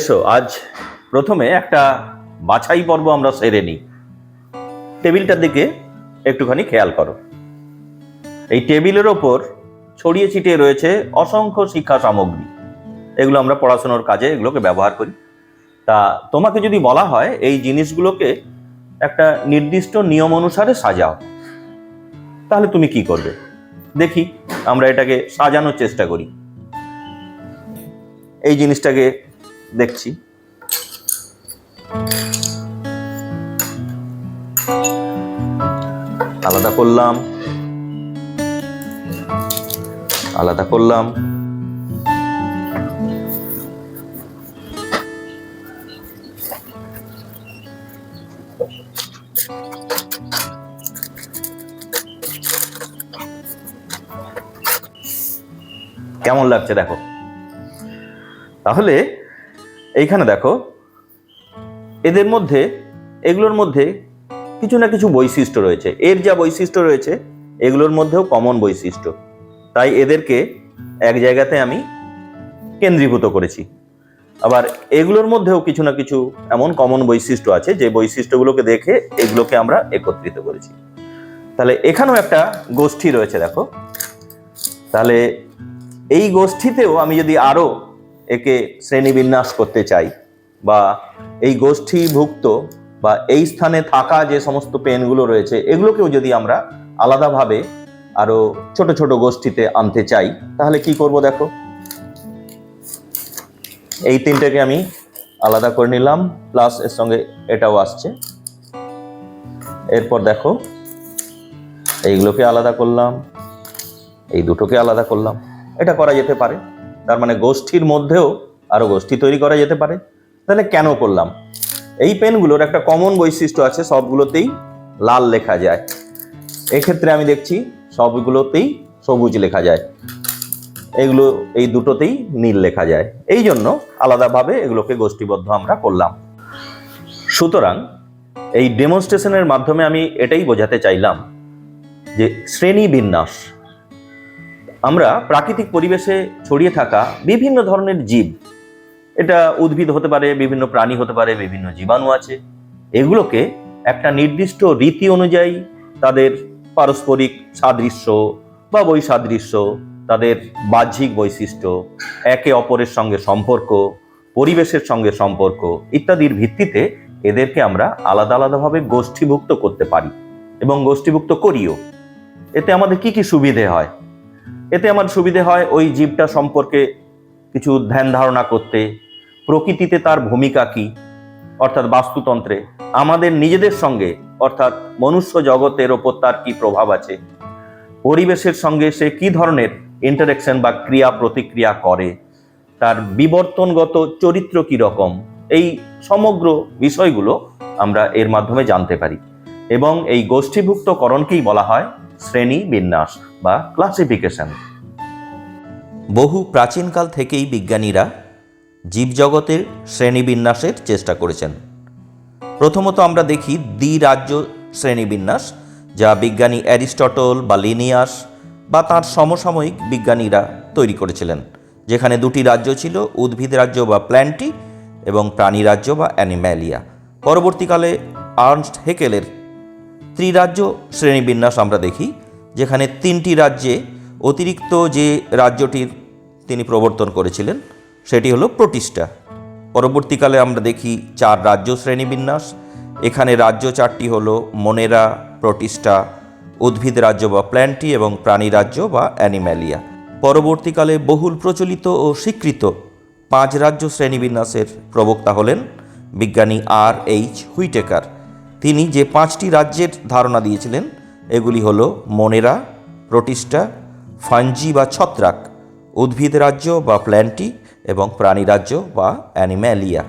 এসো, আজ প্রথমে একটা বাছাই পর্ব আমরা সেরে নিই। টেবিলটার দিকে একটুখানি খেয়াল করো। এই টেবিলের ওপর ছড়িয়ে ছিটিয়ে রয়েছে অসংখ্য শিক্ষা সামগ্রী। এগুলো আমরা পড়াশোনার কাজে এগুলোকে ব্যবহার করি। তা তোমাকে যদি বলা হয়, এই জিনিসগুলোকে একটা নির্দিষ্ট নিয়ম অনুসারে সাজাও। তাহলে তুমি কি করবে? দেখি, আমরা এটাকে সাজানোর চেষ্টা করি। এই জিনিসটাকে দেখছি। আলাদা করলাম। আলাদা করলাম। কেমন লাগছে দেখো? তাহলে এইখানে দেখো, এদের মধ্যে, এগুলোর মধ্যে কিছু না কিছু বৈশিষ্ট্য রয়েছে। এর যা বৈশিষ্ট্য রয়েছে, এগুলোর মধ্যেও কমন বৈশিষ্ট্য। তাই এদেরকে এক জায়গাতে আমি কেন্দ্রীভূত করেছি। আবার এগুলোর মধ্যেও কিছু না কিছু এমন কমন বৈশিষ্ট্য আছে, যে বৈশিষ্ট্যগুলোকে দেখে এগুলোকে আমরা একত্রিত করেছি। তাহলে এখানেও একটা গোষ্ঠী রয়েছে, দেখো। তাহলে এই গোষ্ঠীতেও আমি যদি আরও একে শ্রেণীবিন্যাস করতে চাই বা এই গোষ্ঠীভুক্ত বা এই স্থানে থাকা যে সমস্ত পেনগুলো রয়েছে, এগুলোকেও যদি আমরা আলাদাভাবে আরও ছোট ছোট গোষ্ঠীতে আনতে চাই, তাহলে কি করব দেখো? এই তিনটাকে আমি আলাদা করে নিলাম প্লাস এর সঙ্গে এটাও আসছে। এরপর দেখো, এইগুলোকে আলাদা করলাম, এই দুটোকে আলাদা করলাম। এটা করা যেতে পারে। তার মানে গোষ্ঠীর মধ্যেও আরও গোষ্ঠী তৈরি করা যেতে পারে। তাহলে কেন করলাম এই পেনগুলোর একটা কমন বৈশিষ্ট্য আছে, সবগুলোতেই লাল লেখা যায়। এক্ষেত্রে আমি দেখছি সবগুলোতেই সবুজ লেখা যায়। এগুলো, এই দুটোতেই নীল লেখা যায়। এই জন্য আলাদাভাবে এগুলোকে গোষ্ঠীবদ্ধ আমরা করলাম। সুতরাং এই ডেমনস্ট্রেশনের মাধ্যমে আমি এটাই বোঝাতে চাইলাম যে শ্রেণি বিন্যাস আমরা প্রাকৃতিক পরিবেশে ছড়িয়ে থাকা বিভিন্ন ধরনের জীব, এটা উদ্ভিদ হতে পারে, বিভিন্ন প্রাণী হতে পারে, বিভিন্ন জীবাণু আছে, এগুলোকে একটা নির্দিষ্ট রীতি অনুযায়ী তাদের পারস্পরিক সাদৃশ্য বা বৈসাদৃশ্য, তাদের বাহ্যিক বৈশিষ্ট্য, একে অপরের সঙ্গে সম্পর্ক, পরিবেশের সঙ্গে সম্পর্ক ইত্যাদির ভিত্তিতে এদেরকে আমরা আলাদা আলাদাভাবে গোষ্ঠীভুক্ত করতে পারি এবং গোষ্ঠীভুক্ত করিও। এতে আমাদের কি কি সুবিধে হয়? এতে আমার সুবিধে হয় ওই জীবটা সম্পর্কে কিছু ধ্যান ধারণা করতে। প্রকৃতিতে তার ভূমিকা কি? অর্থাৎ বাস্তুতন্ত্রে। আমাদের নিজেদের সঙ্গে, অর্থাৎ মনুষ্য জগতের ওপর তার কি প্রভাব আছে? পরিবেশের সঙ্গে সে কি ধরনের ইন্টারেকশন বা ক্রিয়া প্রতিক্রিয়া করে? তার বিবর্তনগত চরিত্র কি রকম? এই সমগ্র বিষয়গুলো আমরা এর মাধ্যমে জানতে পারি। এবং এই গোষ্ঠীভুক্তকরণকেই বলা হয় শ্রেণি বিন্যাস। বা ক্লাসিফিকেশন বহু প্রাচীনকাল থেকেই বিজ্ঞানীরা জীবজগতের শ্রেণীবিন্যাসের চেষ্টা করেছেন। প্রথমত আমরা দেখি দ্বিরাজ্য শ্রেণীবিন্যাস, যা বিজ্ঞানী অ্যারিস্টটল বা লিনিয়াস বা তার সমসাময়িক বিজ্ঞানীরা তৈরি করেছিলেন, যেখানে দুটি রাজ্য ছিল, উদ্ভিদ রাজ্য বা প্ল্যান্টি এবং প্রাণী রাজ্য বা অ্যানিম্যালিয়া। পরবর্তীকালে আর্নস্ট হেকেলের ত্রিরাজ্য শ্রেণীবিন্যাস আমরা দেখি যেখানে তিনটি রাজ্যে অতিরিক্ত যে রাজ্যটির তিনি প্রবর্তন করেছিলেন, সেটি হলো প্রতিষ্ঠা। পরবর্তীকালে আমরা দেখি চার রাজ্য শ্রেণীবিন্যাস এখানে রাজ্য চারটি হল মনেরা, প্রতিষ্ঠা, উদ্ভিদ রাজ্য বা প্ল্যান্টি এবং প্রাণী রাজ্য বা অ্যানিম্যালিয়া। পরবর্তীকালে বহুল প্রচলিত ও স্বীকৃত পাঁচ রাজ্য শ্রেণীবিন্যাসের প্রবক্তা হলেন বিজ্ঞানী আর এইচ হুইটেকার। তিনি যে পাঁচটি রাজ্যের ধারণা দিয়েছিলেন এগুলি হলো মনেরা, প্রোটিস্টা, ফাঞ্জি বা ছত্রাক, উদ্ভিদ রাজ্য বা প্ল্যান্টি এবং প্রাণী রাজ্য বা অ্যানিম্যালিয়া।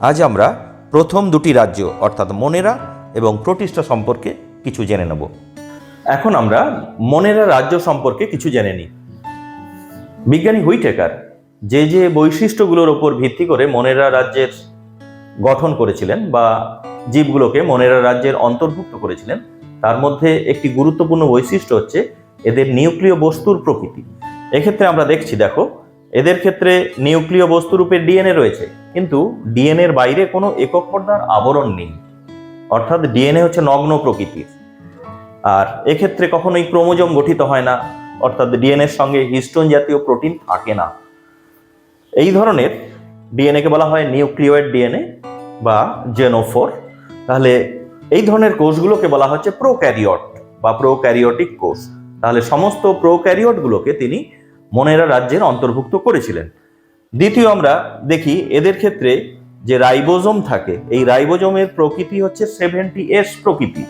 আজ আমরা প্রথম দুটি রাজ্য, অর্থাৎ মনেরা এবং প্রতিষ্ঠা সম্পর্কে কিছু জেনে নেব। এখন আমরা মনেরা রাজ্য সম্পর্কে কিছু জেনে নিই। বিজ্ঞানী হুইটেকার যে যে বৈশিষ্ট্যগুলোর ওপর ভিত্তি করে মনেরা রাজ্যের গঠন করেছিলেন বা জীবগুলোকে মনেরা রাজ্যের অন্তর্ভুক্ত করেছিলেন তার মধ্যে একটি গুরুত্বপূর্ণ বৈশিষ্ট্য হচ্ছে এদের নিউক্লিয় বস্তুর প্রকৃতি। এক্ষেত্রে আমরা দেখছি, দেখো, এদের ক্ষেত্রে নিউক্লিয় বস্তুরূপে ডিএনএ রয়েছে, কিন্তু ডিএনএর বাইরে কোনো একক পর্দার আবরণ নেই। অর্থাৎ ডিএনএ হচ্ছে নগ্ন প্রকৃতির। আর এক্ষেত্রে কখনোই ক্রোমোজোম গঠিত হয় না, অর্থাৎ ডিএনএর সঙ্গে হিস্টোন জাতীয় প্রোটিন থাকে না। এই ধরনের ডিএনএকে বলা হয় নিউক্লিয়েড ডিএনএ বা জেনোফোর তাহলে এই ধরনের কোষগুলোকে বলা হচ্ছে প্রোক্যারিয়ট বা প্রোক্যারিওটিক কোষ। তাহলে সমস্ত প্রোক্যারিওটগুলোকে তিনি মনেরা রাজ্যের অন্তর্ভুক্ত করেছিলেন। দ্বিতীয় আমরা দেখি এদের ক্ষেত্রে যে রাইবোজোম থাকে, এই রাইবোজোমের প্রকৃতি হচ্ছে সেভেন্টি এস প্রকৃতি।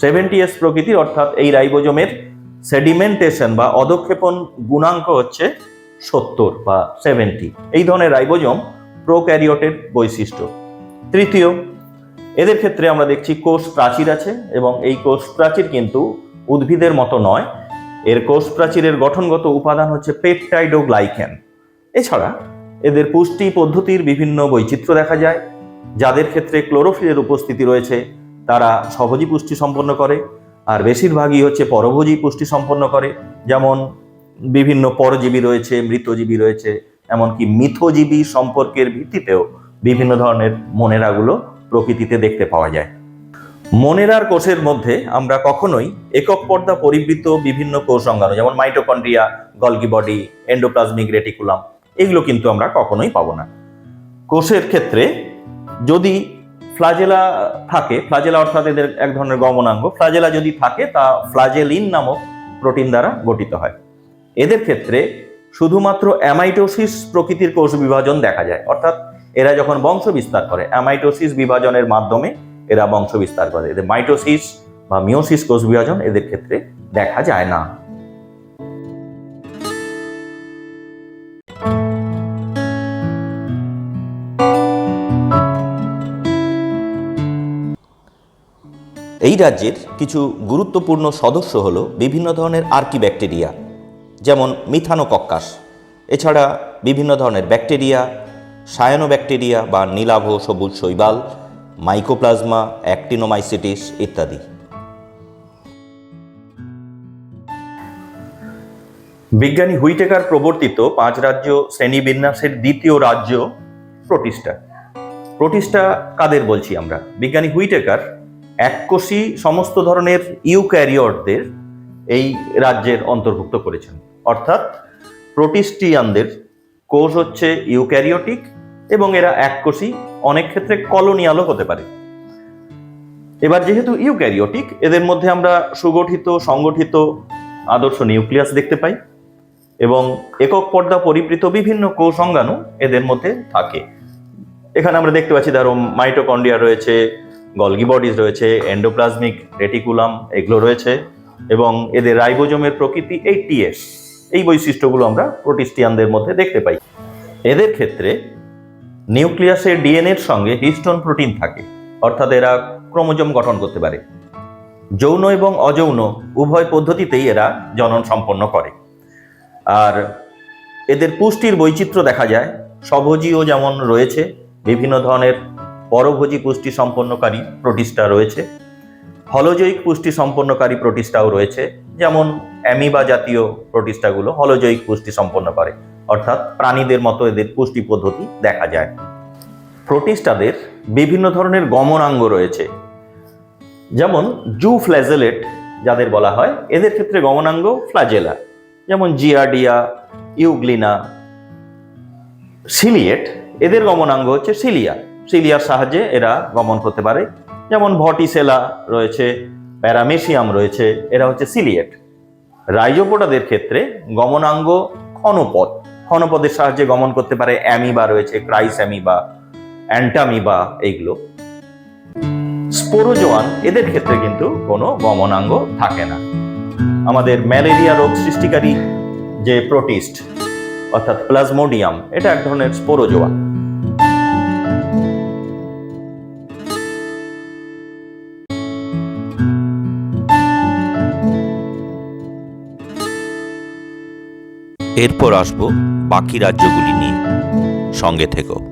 সেভেন্টি এস প্রকৃতির অর্থাৎ এই রাইবোজোমের সেডিমেন্টেশন বা অধক্ষেপণ গুণাঙ্ক হচ্ছে সত্তর বা সেভেন্টি। এই ধরনের রাইবোজোম প্রোক্যারিওটের বৈশিষ্ট্য। তৃতীয় এদের ক্ষেত্রে আমরা দেখছি কোষ প্রাচীর আছে এবং এই কোষ প্রাচীর কিন্তু উদ্ভিদের মতো নয়। এর কোষ প্রাচীরের গঠনগত উপাদান হচ্ছে পেপটাইড ও গ্লাইকেন এছাড়া এদের পুষ্টি পদ্ধতির বিভিন্ন বৈচিত্র্য দেখা যায়। যাদের ক্ষেত্রে ক্লোরোফিলের উপস্থিতি রয়েছে, তারা সহজী পুষ্টি সম্পন্ন করে। আর বেশিরভাগই হচ্ছে পরভোজী পুষ্টি সম্পন্ন করে। যেমন বিভিন্ন পরজীবী রয়েছে, মৃতজীবী রয়েছে, এমনকি মিথজীবী সম্পর্কের ভিত্তিতেও বিভিন্ন ধরনের মনেরাগুলো প্রকৃতিতে দেখতে পাওয়া যায়। মনেরার কোষের মধ্যে আমরা কখনোই একক পর্দা পরিবৃত বিভিন্ন কোষ অঙ্গাণু, যেমন mitochondria, Golgi body, endoplasmic reticulum, এগুলো কিন্তু আমরা কখনোই পাবো না। কোষের ক্ষেত্রে যদি ফ্লাজেলা থাকে, ফ্লাজেলা অর্থাৎ এদের এক ধরনের গমনাঙ্গ, ফ্লাজেলা যদি থাকে, তা ফ্লাজেলিন নামক প্রোটিন দ্বারা গঠিত হয়। এদের ক্ষেত্রে শুধুমাত্র অ্যামাইটোসিস প্রকৃতির কোষ বিভাজন দেখা যায়, অর্থাৎ এরা যখন বংশ বিস্তার করে অ্যামাইটোসিস বিভাজনের মাধ্যমে এরা বংশ বিস্তার করে। এদের মাইটোসিস বা মিওসিস কোষ বিভাজন এদের ক্ষেত্রে দেখা যায় না। এই রাজ্যের কিছু গুরুত্বপূর্ণ সদস্য হল বিভিন্ন ধরনের আর্কি ব্যাকটেরিয়া যেমন মিথানোকক্কাস। এছাড়া বিভিন্ন ধরনের ব্যাকটেরিয়া সায়ানোব্যাকটেরিয়া বা নীলাভ সবুজ শৈবাল, মাইকোপ্লাজমা, অ্যাক্টিনোমাইসিটিস ইত্যাদি। বিজ্ঞানী হুইটেকার প্রবর্তিত পাঁচ রাজ্য শ্রেণীবিন্যাসের দ্বিতীয় রাজ্য প্রোটিস্টা প্রোটিস্টা কাদের বলছি আমরা? বিজ্ঞানী হুইটেকার এককোষী সমস্ত ধরনের ইউক্যারিয়টদের এই রাজ্যের অন্তর্ভুক্ত করেছেন। অর্থাৎ প্রোটিস্টিয়ানদের কোষ হচ্ছে ইউক্যারিওটিক এবং এরা এককোষী অনেক ক্ষেত্রে কলোনিয়ালও হতে পারে। এবার যেহেতু ইউক্যারিওটিক, এদের মধ্যে আমরা সুগঠিত, সংগঠিত আদর্শ নিউক্লিয়াস দেখতে পাই এবং একক পর্দা পরিবৃত বিভিন্ন কোষ এদের মধ্যে থাকে। এখানে আমরা দেখতে পাচ্ছি ধরো মাইটোকন্ড্রিয়া রয়েছে গলগি বডিজ রয়েছে, এন্ডোপ্লাজমিক রেটিকুলাম এগুলো রয়েছে এবং এদের রাইবোজোমের প্রকৃতি এইটি এস। এই বৈশিষ্ট্যগুলো আমরা প্রোটিস্টিয়ানদের মধ্যে দেখতে পাই। এদের ক্ষেত্রে নিউক্লিয়াসের ডিএনএর সঙ্গে হিস্টোন প্রোটিন থাকে, অর্থাৎ এরা ক্রোমোজোম গঠন করতে পারে। যৌন এবং অযৌন উভয় পদ্ধতিতেই এরা জনন সম্পন্ন করে। আর এদের পুষ্টির বৈচিত্র্য দেখা যায়। স্বভোজীও যেমন রয়েছে, বিভিন্ন ধরনের পরভোজী পুষ্টি সম্পন্নকারী প্রোটিস্টা রয়েছে। হলজৈক পুষ্টি সম্পন্নকারী প্রোটিস্টাও রয়েছে। যেমন অ্যামিবা জাতীয় প্রোটিস্টাগুলো হলজৈক পুষ্টি সম্পন্ন করে। অর্থাৎ প্রাণীদের মতো এদের পুষ্টি পদ্ধতি দেখা যায়। প্রোটিস্টাদের বিভিন্ন ধরনের গমনাঙ্গ রয়েছে। যেমন জু ফ্ল্যাজেলেট যাদের বলা হয়, এদের ক্ষেত্রে গমনাঙ্গ ফ্লাজেলা। যেমন জিয়াডিয়া ইউগ্লিনা, সিলিয়েট, এদের গমনাঙ্গ হচ্ছে সিলিয়া। সিলিয়ার সাহায্যে এরা গমন করতে পারে। যেমন ভটিসেলা রয়েছে, প্যারামেশিয়াম রয়েছে, এরা হচ্ছে সিলিয়েট। রাইজোপোটাদের ক্ষেত্রে গমনাঙ্গ ক্ষণপদ ক্ষণপদের সাহায্যে গমন করতে পারে অ্যামিবা রয়েছে, ক্রাইস অ্যামিবা, অ্যান্টামিবা এইগুলো। স্পোরোজোয়ান, এদের ক্ষেত্রে কিন্তু কোনো গমনাঙ্গ থাকে না। আমাদের ম্যালেরিয়া রোগ সৃষ্টিকারী যে প্রোটিস্ট, অর্থাৎ প্লাজমোডিয়াম, এটা এক ধরনের স্পোরোজোয়া এরপর আসব বাকি রাজ্যগুলি নিয়ে। সঙ্গে থেকো।